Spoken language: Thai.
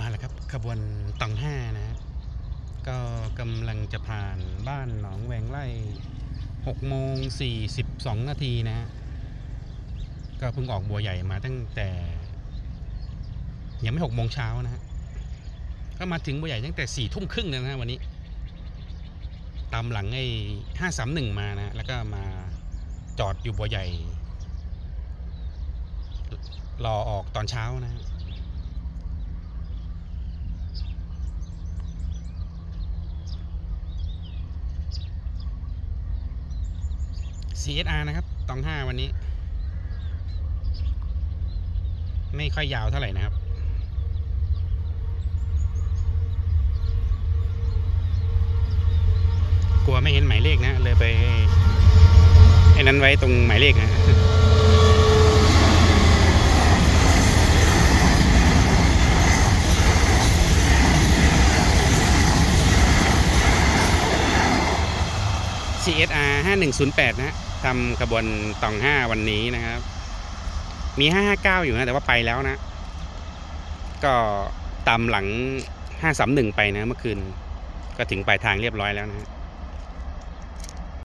มาแล้วครับ ขบวนตองห้านะฮะก็กำลังจะผ่านบ้านหนองแวงไร่หกโมงสี่สิบสองนาทีนะฮะก็เพิ่งออกบัวใหญ่มาตั้งแต่ยังไม่หกโมงเช้านะฮะก็มาถึงบัวใหญ่ตั้งแต่สี่ทุ่มครึ่งแล้วนะฮะวันนี้ ตามหลังไอ้ห้าสามหนึ่งมานะแล้วก็มาจอดอยู่บัวใหญ่ รอออกตอนเช้านะ CSR นะครับตองห้าวันนี้ ไม่ค่อยยาวเท่าไหร่นะครับ กลัวไม่เห็นหมายเลขนะ เลยไปไอ้นั้นไว้ตรงหมายเลขนะ CSR 5108นะฮะ ทำขบวนตองห้าวันนี้นะครับ มีห้าห้าเก้าอยู่นะ แต่ว่าไปแล้วนะ ก็ตามหลังห้าสามหนึ่งไปนะเมื่อคืน ก็ถึงปลายทางเรียบร้อยแล้วนะฮะ